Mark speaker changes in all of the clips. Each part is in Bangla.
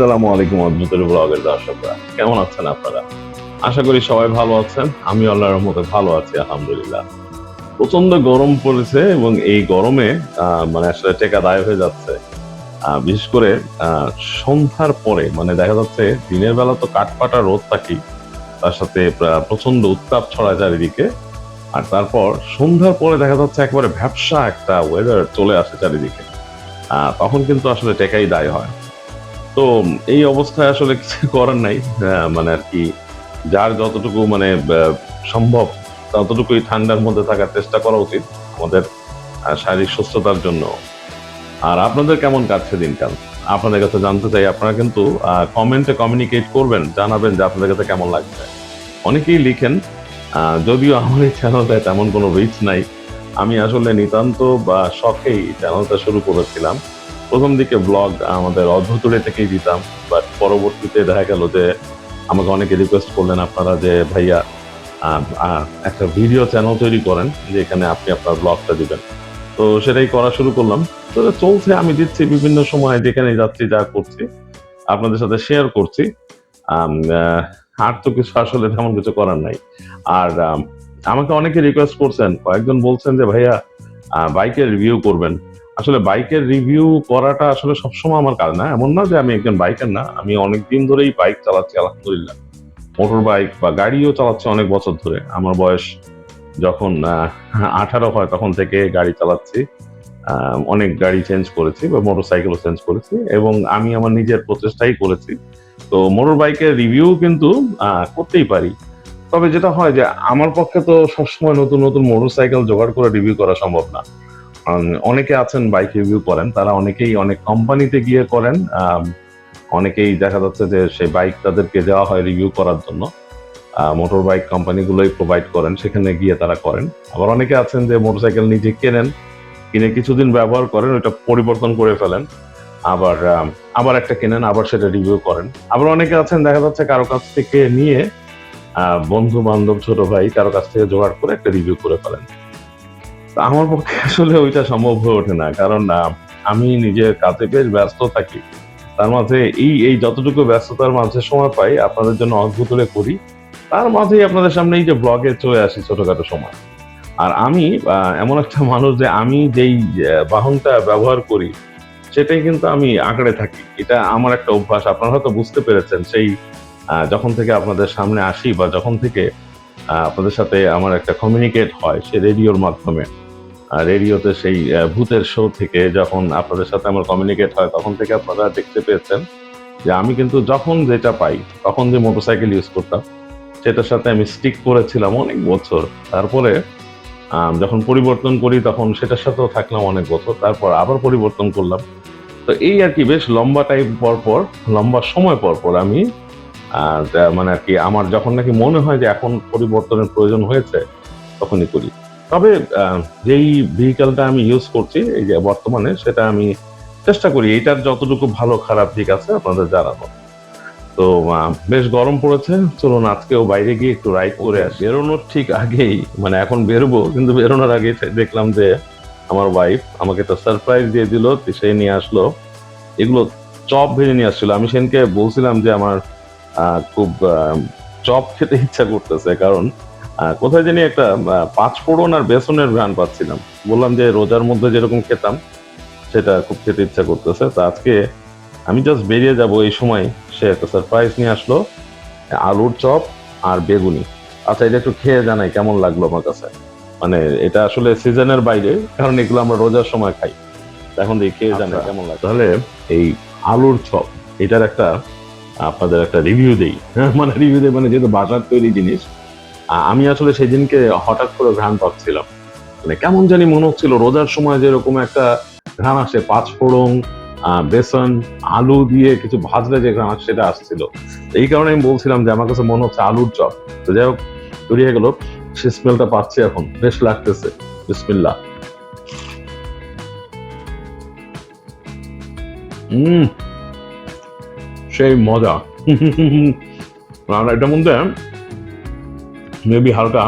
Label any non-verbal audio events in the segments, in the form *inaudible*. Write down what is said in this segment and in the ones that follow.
Speaker 1: আসসালামু আলাইকুম অদ্ভুতের ব্লগের দর্শকরা কেমন আছেন আপনারা? আশা করি সবাই ভালো আছেন। আমি আল্লাহর রহমতে ভালো আছি, আলহামদুলিল্লাহ। প্রচণ্ড গরম পড়েছে এবং এই গরমে মানে আসলে টেকা দায় হয়ে যাচ্ছে। বিশেষ করে সন্ধ্যার পরে মানে দেখা যাচ্ছে দিনের বেলা তো কাঠপাটা রোদ থাকি তার সাথে প্রচণ্ড উত্তাপ ছড়ায় চারিদিকে। আর তারপর সন্ধ্যার পরে দেখা যাচ্ছে একেবারে ভ্যাবসা একটা ওয়েদার চলে আসে চারিদিকে। তখন কিন্তু আসলে টেকাই দায় হয়। তো এই অবস্থায় আসলে কিছু করার নাই আহ, মানে আর কি যার যতটুকু মানে সম্ভব ততটুকুই ঠান্ডার মধ্যে থাকার চেষ্টা করা উচিত আমাদের শারীরিক সুস্থতার জন্য। আর আপনাদের কেমন কাটছে দিনকাল? আপনাদের কাছে জানতে চাই আপনারা কিন্তু কমেন্টে কমিউনিকেট করবেন জানাবেন যে আপনাদের কাছে কেমন লাগছে। অনেকেই লিখেন যদিও আমার এই চ্যানেলটায় তেমন কোনো রিচ নাই। আমি আসলে নিতান্ত বা শখেই চ্যানেলটা শুরু করেছিলাম। প্রথম দিকে ব্লগ আমাদের অদ্ভুতুরে থেকেই দিতাম বাট পরবর্তীতে দেখা গেল যে আমাকে অনেকে রিকোয়েস্ট করলেন আপনারা যে, ভাইয়া একটা ভিডিও চ্যানেল তৈরি করেন যেখানে আপনি আপনার ব্লগটা দিবেন। তো সেটাই করা শুরু করলাম। তো চলছে, আমি দিচ্ছি বিভিন্ন সময় যেখানে যাচ্ছি, যা করছি, আপনাদের সাথে শেয়ার করছি। আর তো কিছু আসলে তেমন কিছু করার নাই। আর আমাকে অনেকে রিকোয়েস্ট করছেন, কয়েকজন বলছেন যে, ভাইয়া বাইকের রিভিউ করবেন। আসলে বাইকের রিভিউ করাটা আসলে সবসময় আমার কাজ না। এমন না যে আমি একজন বাইকার না, আমি অনেক দিন ধরেই বাইক চালাচ্ছি, আলহামদুলিল্লাহ। মোটর বাইক বা গাড়িও চালাচ্ছি অনেক বছর ধরে। আমার বয়স যখন আঠারো হয় তখন থেকে গাড়ি চালাচ্ছি। অনেক গাড়ি চেঞ্জ করেছি বা মোটর সাইকেলও চেঞ্জ করেছি এবং আমি আমার নিজের প্রচেষ্টাই করেছি। তো মোটর বাইকের রিভিউ কিন্তু করতেই পারি। তবে যেটা হয় যে আমার পক্ষে তো সবসময় নতুন নতুন মোটর সাইকেল জোগাড় করে রিভিউ করা সম্ভব না। অনেকে আছেন বাইক রিভিউ করেন, তারা অনেকেই অনেক কোম্পানিতে গিয়ে করেন অনেকেই দেখা যাচ্ছে যে সেই বাইক তাদেরকে দেওয়া হয় রিভিউ করার জন্য। মোটর বাইক কোম্পানিগুলোই প্রোভাইড করেন, সেখানে গিয়ে তারা করেন। আবার অনেকে আছেন যে মোটরসাইকেল নিজে কেনেন, কিনে কিছুদিন ব্যবহার করেন, ওইটা পরিবর্তন করে ফেলেন, আবার আবার একটা কেনেন, আবার সেটা রিভিউ করেন। আবার অনেকে আছেন, দেখা যাচ্ছে কারও কাছ থেকে নিয়ে বন্ধু বান্ধব ছোট ভাই কারও কাছ থেকে জোগাড় করে একটা রিভিউ করে ফেলেন। আমার পক্ষে আসলে ওইটা সম্ভব হয়ে ওঠে না। কারণ আমি নিজের কাজে বেশ ব্যস্ত থাকি। তার মাঝে এই এই যতটুকু ব্যস্ততার মাঝে সময় পাই, আপনাদের জন্য অদ্ভুতরে করি তার মাঝেই আপনাদের সামনে এই যে ব্লগে চলে আসি ছোটখাটো সময়। আর আমি এমন একটা মানুষ যে আমি যেই বাহনটা ব্যবহার করি, সেটাই কিন্তু আমি আঁকড়ে থাকি। এটা আমার একটা অভ্যাস, আপনারা হয়তো বুঝতে পেরেছেন। সেই যখন থেকে আপনাদের সামনে আসি বা যখন থেকে আপনাদের সাথে আমার একটা কমিউনিকেট হয় সে রেডিওর মাধ্যমে। রেডিওতে সেই ভূতের শো থেকে যখন আপনাদের সাথে আমার কমিউনিকেট হয়, তখন থেকে আপনারা দেখতে পেয়েছেন যে আমি কিন্তু যখন যেটা পাই, তখন যে মোটরসাইকেল ইউজ করতাম, সেটার সাথে আমি স্টিক করেছিলাম অনেক বছর। তারপরে যখন পরিবর্তন করি, তখন সেটার সাথেও থাকলাম অনেক বছর। তারপর আবার পরিবর্তন করলাম। তো এই আর কি, বেশ লম্বা টাইম পর পর, লম্বা সময় পর পর আমি মানে আর কি আমার যখন নাকি মনে হয় যে এখন পরিবর্তনের প্রয়োজন হয়েছে তখনই করি। তবে যেই ভেহিকেলটা আমি ইউজ করছি এই যে বর্তমানে সেটা আমি চেষ্টা করি। এইটার যতটুকু ভালো খারাপ দিক আছে আপনাদের জানাব। তো বেশ গরম পড়েছে। চলুন আজকেও বাইরে গিয়ে একটু রাইড করে আসি। বেরোনোর ঠিক আগেই মানে এখন বেরোবো কিন্তু বেরোনোর আগে দেখলাম যে আমার ওয়াইফ আমাকে একটা সারপ্রাইজ দিয়ে দিল সে নিয়ে আসলো। এগুলো চপ ভেজে নিয়ে আসছিল। আমি সেদিনকে বলছিলাম যে আমার খুব চপ খেতে ইচ্ছা করতেছে। কারণ কোথায় জানি একটা পাঁচ ফোড়ন আর বেসনের ঘ্রাণ পাচ্ছিলাম। বললাম যে রোজার মধ্যে যেরকম খেতাম সেটা খুব খেতে ইচ্ছা করতেছে। তো আজকে আমি জাস্ট বেরিয়ে যাব এই সময়। সে একটা সারপ্রাইজ নিয়ে আসলো আলুর চপ আর বেগুনি। আচ্ছা এটা একটু খেয়ে জানাই কেমন লাগল আমার কাছে? মানে এটা আসলে সিজনের বাইরে কারণ এগুলো আমরা রোজার সময় খাই। এখন দিয়ে খেয়ে জানাই
Speaker 2: আচ্ছা।
Speaker 1: কেমন লাগে তাহলে এই আলুর চপ এটার একটা আপনাদের একটা রিভিউ দেই। *laughs* মানে রিভিউ দেই মানে যেহেতু বাটার তৈরি জিনিস আমি আসলে সেদিনকে হঠাৎ করে ঘ্রাণ পাচ্ছিলাম। মানে কেমন জানি মনে হচ্ছিল রোজার সময় যেরকম একটা ঘ্রাণ আসে, পাঁচ ফোড়ন বেসন, আলু দিয়ে কিছু ভাজলে যে ঘ্রাণ সেটা আসছিল। এই কারণে আমি বলছিলাম যে আমার কাছে মনে হচ্ছে আলুর চপ। তো যাই হোক, তৈরি হয়ে গেল। সে স্মেলটা পাচ্ছি এখন। বেশ লাগতেছে। বিসমিল্লা হুম সেই মজা। আর এটার মধ্যে মেবি হালকা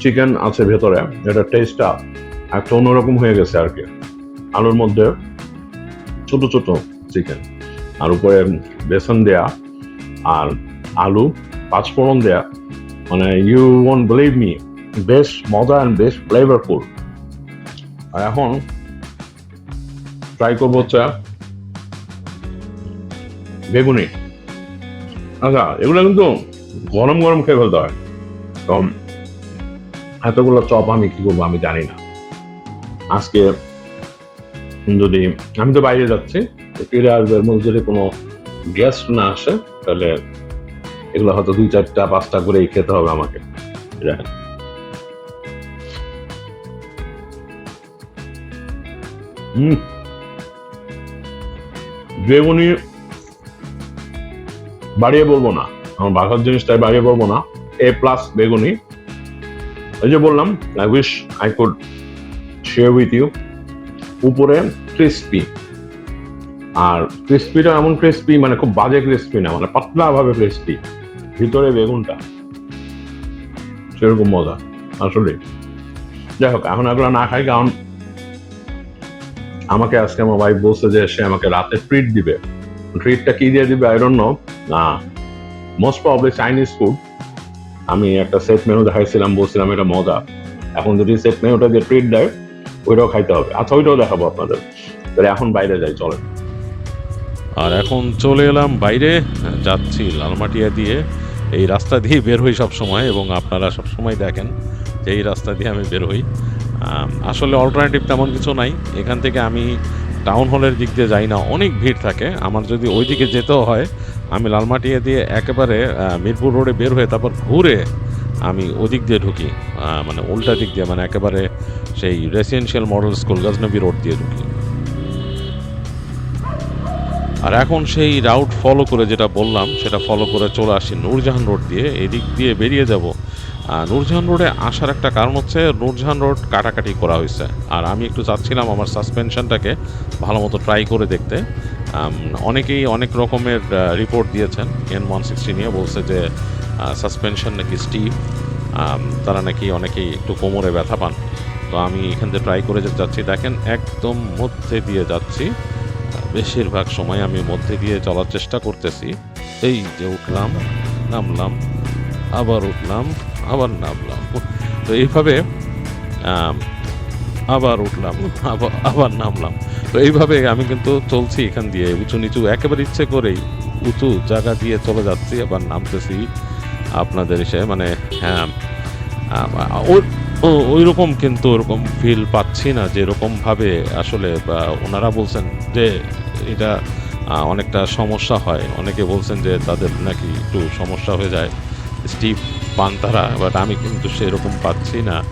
Speaker 1: চিকেন আছে ভেতরে, এটা টেস্টটা একটা অন্যরকম হয়ে গেছে আর কি। আলুর মধ্যে ছোট ছোট চিকেন
Speaker 3: আর উপরে বেসন দেয়া, আর আলু পাঁচফোড়ন দেয়া। মানে ইউ ওয়ন্ট বিলিভ মি বেশ মজা অ্যান্ড বেশ ফ্লেভারফুল আর এখন ট্রাই করব হচ্ছে বেগুনি। আচ্ছা এগুলো কিন্তু গরম গরম খেয়ে ফেলতে হয়। তো এতগুলো চপ আমি কি করব আমি জানি না। আজকে যদি, আমি তো বাইরে যাচ্ছি ফিরে আসবে মধ্যে যদি কোনো গেস্ট না আসে, তাহলে এগুলো হয়তো দুই চারটা, পাঁচটা করেই খেতে হবে আমাকে। হুম। বেগুনি বাড়িয়ে বলব না। আমার বাঘার জিনিসটাই বাড়িয়ে বলব না। এ প্লাস বেগুনি। এই যে বললাম I wish I could share with you উপরে ক্রিস্পি আর ক্রিস্পিটা এমন ক্রিস্পি মানে খুব বাজে ক্রিস্পি না মানে পাতলা ভাবে ক্রিস্পি ভিতরে বেগুনটা। সেরকম মজা, আসলে। যাই হোক, এখন এগুলো না খাই, কারণ আমাকে আজকে আমার ওয়াইফ বলছে যে সে আমাকে রাতে ট্রিট দিবে। ট্রিটটা কি দিয়ে দিবে? আই ডোন্ট নো না মোস্ট প্রবলি চাইনিজ ফুড আমি একটা সেট মেনু দেখাইছিলাম, বলছিলাম এটা মজা। এখন যদি সেট মেনুটা দিয়ে ট্রিট দেয়, ওইটাও খাইতে হবে। আচ্ছা ওইটাও দেখাবো আপনাদের। তাহলে এখন বাইরে যাই, চলেন।
Speaker 1: আর এখন চলে এলাম বাইরে, যাচ্ছি লালমাটিয়া দিয়ে। এই রাস্তা দিয়ে বের হই সব সময় এবং আপনারা সব সময় দেখেন যে এই রাস্তা দিয়ে আমি বের হই। আসলে অল্টারনেটিভ তেমন কিছু নাই। এখান থেকে আমি টাউন হলের দিক দিয়ে যাই না, অনেক ভিড় থাকে। আমার যদি ওই দিকে যেতেও হয় আমি লালমাটিয়া দিয়ে একেবারে মিরপুর রোডে বের হয়ে তারপর ঘুরে আমি ওদিক দিয়ে ঢুকি মানে উল্টা দিক দিয়ে মানে একেবারে সেই residential model school Ghaznavi road দিয়ে ঢুকি। আর এখন সেই রাউট ফলো করে যেটা বললাম, সেটা ফলো করে চলে আসি নূরজাহান রোড দিয়ে। এদিক দিয়ে বেরিয়ে যাব নূরজাহান রোডে আসার একটা কারণ হচ্ছে নূরজাহান রোড কাটাকাটি করা হয়েছে। আর আমি একটু চাচ্ছিলাম আমার সাসপেনশনটাকে ভালো মতো ট্রাই করে দেখতে। অনেকেই অনেক রকমের রিপোর্ট দিয়েছেন। এন ওয়ান সিক্সটি নিয়ে বলছে যে সাসপেনশন নাকি স্টিভ তারা নাকি অনেকেই একটু কোমরে ব্যথা পান। তো আমি এখান থেকে ট্রাই করে যাচ্ছি। দেখেন, একদম মধ্যে দিয়ে যাচ্ছি। বেশিরভাগ সময় আমি মধ্যে দিয়ে চলার চেষ্টা করতেছি। এই যে উঠলাম, নামলাম, আবার উঠলাম, আবার নামলাম। তো এইভাবে আবার উঠলাম আবার নামলাম। তো এইভাবে আমি কিন্তু চলছি এখান দিয়ে, উঁচু নিচু, একেবারে ইচ্ছে করেই। উঁচু জায়গা দিয়ে চলে যাচ্ছি, আবার নামতেছি আপনাদের এসে মানে হ্যাঁ ওই- রকম কিন্তু ওরকম ফিল পাচ্ছি না, যে এরকম ভাবে আসলে ওনারা বলছেন যে এটা অনেকটা সমস্যা হয়। অনেকে বলছেন যে তাদের নাকি একটু সমস্যা হয়ে যায় স্টিভ পান তারা বাট আমি কিন্তু সেরকম পাচ্ছি না।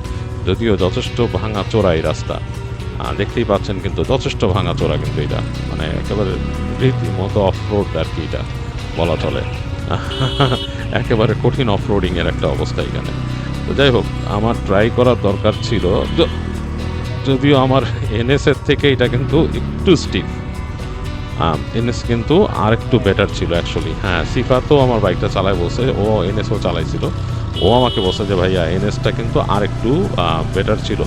Speaker 1: যদিও যথেষ্ট ভাঙা চোরাই রাস্তা। দেখতেই পাচ্ছেন কিন্তু যথেষ্ট ভাঙা চোরা কিন্তু এটা। মানে একেবারে রীতিমতো অফ রোড আর কি এটা বলা চলে। *laughs* একেবারে কঠিন অফ রোডিংয়ের একটা অবস্থা এখানে। তো যাই হোক, আমার ট্রাই করার দরকার ছিল। যদিও আমার এনএসের থেকে এটা কিন্তু একটু স্টিফ এনএস কিন্তু আর একটু বেটার ছিল অ্যাকচুয়ালি হ্যাঁ সিফা তো আমার বাইকটা চালায় বসে ও এনএসও চালাইছিল। ও আমাকে বলছে যে, ভাইয়া এনএসটা কিন্তু আর একটু বেটার ছিল।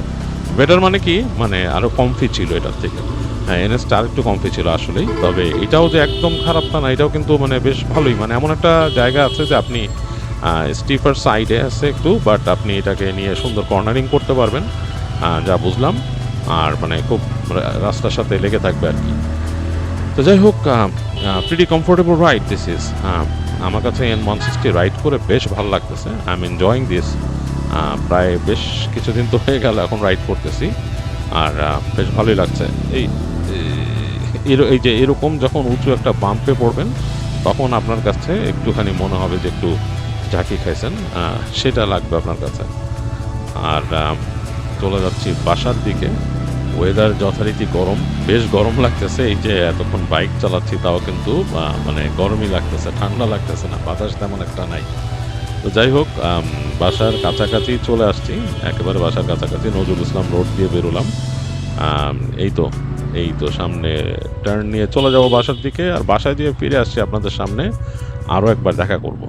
Speaker 1: বেটার মানে কি? মানে আরও কমফি ছিল এটার থেকে। হ্যাঁ এনএসটা আর একটু কমফি ছিল আসলেই। তবে এটাও যে একদম খারাপ তা না, এটাও কিন্তু মানে বেশ ভালোই। মানে এমন একটা জায়গা আছে যে আপনি স্টিফার সাইডে আছে একটু বাট আপনি এটাকে নিয়ে সুন্দর কর্নারিং করতে পারবেন। যা বুঝলাম। আর মানে খুব রাস্তার সাথে লেগে থাকবে আর কি। তো যাই হোক pretty comfortable ride this is আমার কাছে এন ওয়ান সিক্সটি রাইড করে বেশ ভালো লাগতেছে। আই এম এনজয়িং দিস প্রায় বেশ কিছুদিন তো হয়ে গেল এখন রাইড করতেছি। আর বেশ ভালোই লাগছে। এই এই যে এরকম যখন উঁচু একটা বাম্পে পড়বেন, তখন আপনার কাছে একটুখানি মনে হবে যে একটু ঝাঁকি খাইছেন। সেটা লাগবে আপনার কাছে। আর চলে যাচ্ছি বাসার দিকে। ওয়েদার যথারীতি গরম। বেশ গরম লাগতেছে। এই যে এতক্ষণ বাইক চালাচ্ছি, তাও কিন্তু মানে গরমই লাগতেছে, ঠান্ডা লাগতেছে না। বাতাস তেমন একটা নাই। তো যাই হোক বাসার কাছাকাছি চলে আসছি। একেবারে বাসার কাছাকাছি, নজরুল ইসলাম রোড দিয়ে বেরোলাম। এই তো এই তো সামনে টার্ন নিয়ে চলে যাব বাসার দিকে আর বাসায় দিয়ে ফিরে আসছি আপনাদের সামনে। আরও একবার দেখা করব।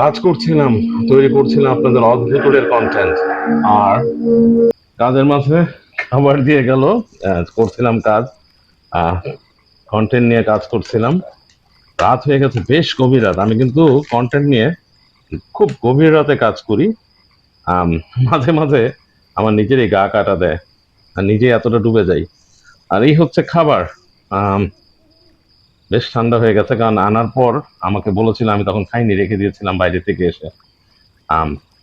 Speaker 3: কাজ করছিলাম, তৈরি করছিলাম আপনাদের অদ্ভুতের
Speaker 1: আর কাজের মাঝে খাবার দিয়ে গেল করছিলাম কাজ কন্টেন্ট নিয়ে কাজ করছিলাম। রাত হয়ে গেছে, বেশ গভীর রাত। আমি কিন্তু কন্টেন্ট নিয়ে খুব গভীর রাতে কাজ করি। মাঝে মাঝে আমার নিজেরই গা কাটা দেয়, আর নিজে এতটা ডুবে যাই। আর এই হচ্ছে খাবার। বেশ ঠান্ডা হয়ে গেছে, কারণ আনার পর আমাকে বলেছিল, আমি তখন খাইনি, রেখে দিয়েছিলাম বাইরে থেকে এসে।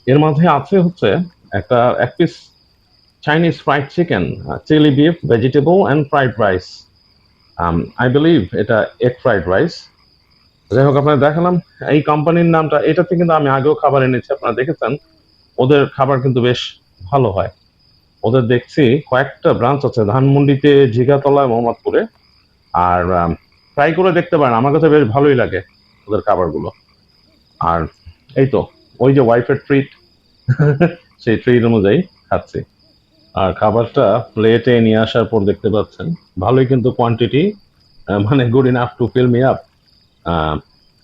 Speaker 1: এর মাঝে আছে হচ্ছে একটা এক piece Chinese fried chicken chilli beef vegetable and fried rice I believe এটা এগ ফ্রাইড রাইস যাই হোক, আপনার দেখালাম। এই কোম্পানির নামটা, এটাতে কিন্তু আমি আগেও খাবার এনেছি, আপনারা দেখেছেন। ওদের খাবার কিন্তু বেশ ভালো হয়। ওদের দেখছি কয়েকটা ব্রাঞ্চ আছে, ধানমন্ডিতে জিগাতলায় মোহাম্মদপুরে। আর ট্রাই করে দেখতে পারেন, আমার কাছে বেশ ভালোই লাগে ওদের খাবারগুলো। আর, এই তো, ওই যে ওয়াইফের ট্রিট *laughs* সেই ট্রিট অনুযায়ী খাচ্ছি। আর খাবারটা প্লেটে নিয়ে আসার পর দেখতে পাচ্ছেন, ভালোই কিন্তু কোয়ান্টিটি মানে good in enough to fill me up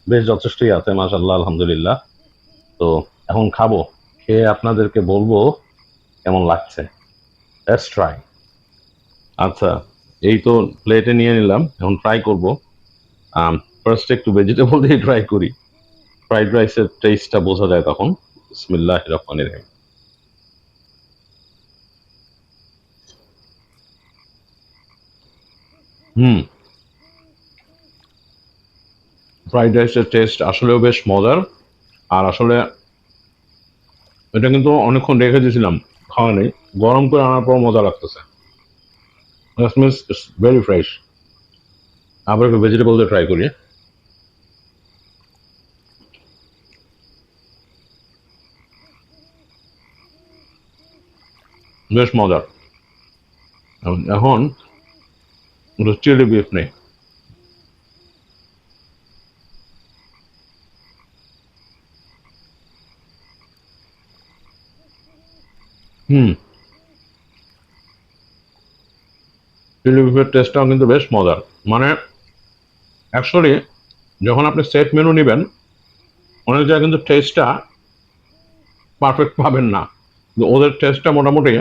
Speaker 1: বেশ যথেষ্টই আছে মাশাল্লাহ আলহামদুলিল্লাহ। তো এখন খাব, খেয়ে আপনাদেরকে বলব কেমন লাগছে। ট্রাই আচ্ছা এই তো প্লেটে নিয়ে নিলাম, এখন ট্রাই করব। ফার্স্ট একটু ভেজিটেবল দিয়ে ট্রাই করি। ফ্রাইড রাইসের টেস্টটা বোঝা যায় তখন। বিসমিল্লাহ রহমান রহিম। হুম। ফ্রাইড রাইসের টেস্ট আসলেও বেশ মজার। আর আসলে এটা কিন্তু অনেকক্ষণ রেখে দিয়েছিলাম, খাওয়া নেই। গরম করে আনার পর মজা লাগতেছে। মিনস ইটস ভেরি ফ্রেশ আবার একটু ভেজিটেবল দিয়ে ট্রাই করি। বেশ মজার। এখন চিলি বিফ নেই। হুম। চিলি বিফের টেস্টটাও কিন্তু বেশ মজার। মানে অ্যাকচুয়ালি যখন আপনি সেট মেনু নেবেন, অনেক জায়গায় কিন্তু টেস্টটা পারফেক্ট পাবেন না। ওদের টেস্টটা মোটামুটি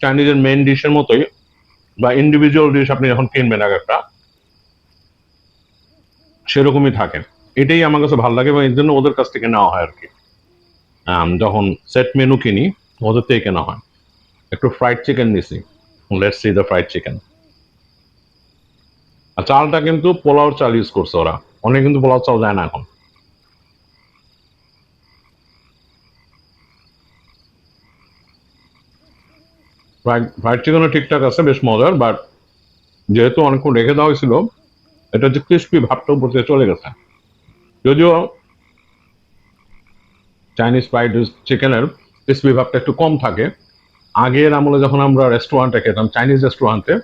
Speaker 1: চাইনিজের মেন ডিশের মতোই বা ইন্ডিভিজুয়াল ডিশ আপনি যখন কিনবেন এক একটা, সেরকমই থাকে। এটাই আমার কাছে ভালো লাগে এবং এর জন্য ওদের কাছ থেকে নেওয়া হয় আর কি। যখন সেট মেনু কিনি, ওদের থেকে কেনা হয়। একটু ফ্রাইড চিকেন নিছি। Let's see the fried chicken আর চালটা কিন্তু পোলাও চাল ইউজ করছে ওরা। অনেক কিন্তু পোলাও চাল যায় না এখন। ফ্রাইড চিকেনও ঠিকঠাক আছে, বেশ মজার বাট যেহেতু অনেকক্ষণ রেখে দেওয়া হয়েছিল, এটা যে ক্রিস্পি ভাবটা উপর থেকে চলে গেছে। যদিও চাইনিজ ফ্রাইড চিকেনের ক্রিস্পি ভাবটা একটু কম থাকে, আগের আমলে যখন আমরা রেস্টুরেন্টে খেতাম চাইনিজ রেস্টুরেন্টে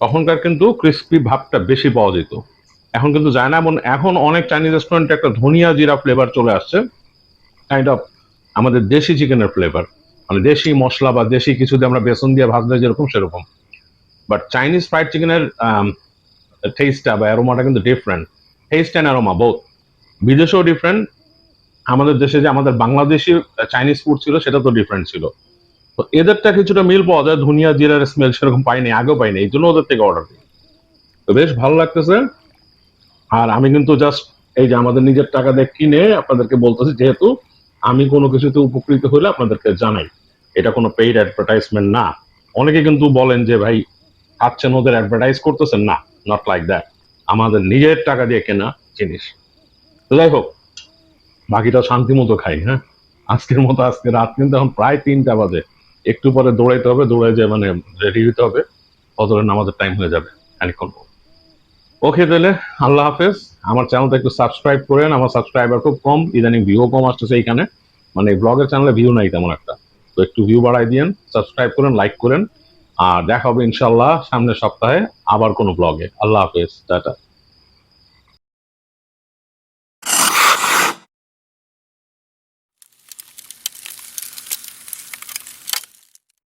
Speaker 1: তখনকার কিন্তু ক্রিস্পি ভাবটা বেশি পাওয়া যেত। এখন কিন্তু যায় না, এবং এখন অনেক চাইনিজ রেস্টুরেন্টে একটা ধনিয়া জিরা ফ্লেভার চলে আসছে কাইন্ড অফ আমাদের দেশি চিকেনের ফ্লেভার মানে দেশি মশলা বা দেশি কিছু দিয়ে আমরা বেসন দিয়ে ভাজলে যেরকম, সেরকম। বাট চাইনিজ ফ্রাইড চিকেনের টেস্টটা বা অ্যারোমাটা কিন্তু different taste and aroma both বিদেশেও ডিফারেন্ট আমাদের দেশে যে আমাদের বাংলাদেশি চাইনিজ ফুড ছিল, সেটা তো ডিফারেন্ট ছিল। তো এদেরটা কিছুটা মিল পাওয়া যায়, ধনিয়া, জিরার স্মেল সেরকম পাইনি, আগেও পাইনি, এই জন্য ওদের থেকে অর্ডার দিই। তো বেশ ভালো লাগতেছে। আর আমি কিন্তু জাস্ট এই যে আমাদের নিজের টাকা দিয়ে কিনে আপনাদেরকে বলতেছি, যেহেতু আমি কোনো কিছুতে উপকৃত হলে আপনাদেরকে জানাই। এটা কোনো পেইড অ্যাডভার্টাইজমেন্ট না। অনেকে কিন্তু বলেন যে, ভাই খাচ্ছেন ওদের অ্যাডভার্টাইজ করতেছেন? না নট লাইক দ্যাট আমাদের নিজের টাকা দিয়ে কেনা জিনিস। তো যাই হোক, বাকিটা শান্তি মতো খাই হ্যাঁ? আজকের মতো আজকে রাত কিন্তু এখন প্রায় তিনটা বাজে। একটু পরে দৌড়াইতে হবে দৌড়াই যে মানে রেডি হতে হবে। অতটা নামাজের টাইম হয়ে যাবে। খানিক্ষণ ওকে তাহলে আল্লাহ হাফেজ। আমার চ্যানেলটা একটু সাবস্ক্রাইব করেন। আমার সাবস্ক্রাইবার খুব কম, ইদানিং ভিউ কম আসতেছে এইখানে। মানে ব্লগের চ্যানেলে ভিউ নাই তেমন একটা। তো একটু ভিউ বাড়াই দিয়েন সাবস্ক্রাইব করেন লাইক করেন। আর দেখা হবে ইনশাল্লাহ সামনের সপ্তাহে আবার কোনো ব্লগে আল্লাহ হাফেজ, টাটা।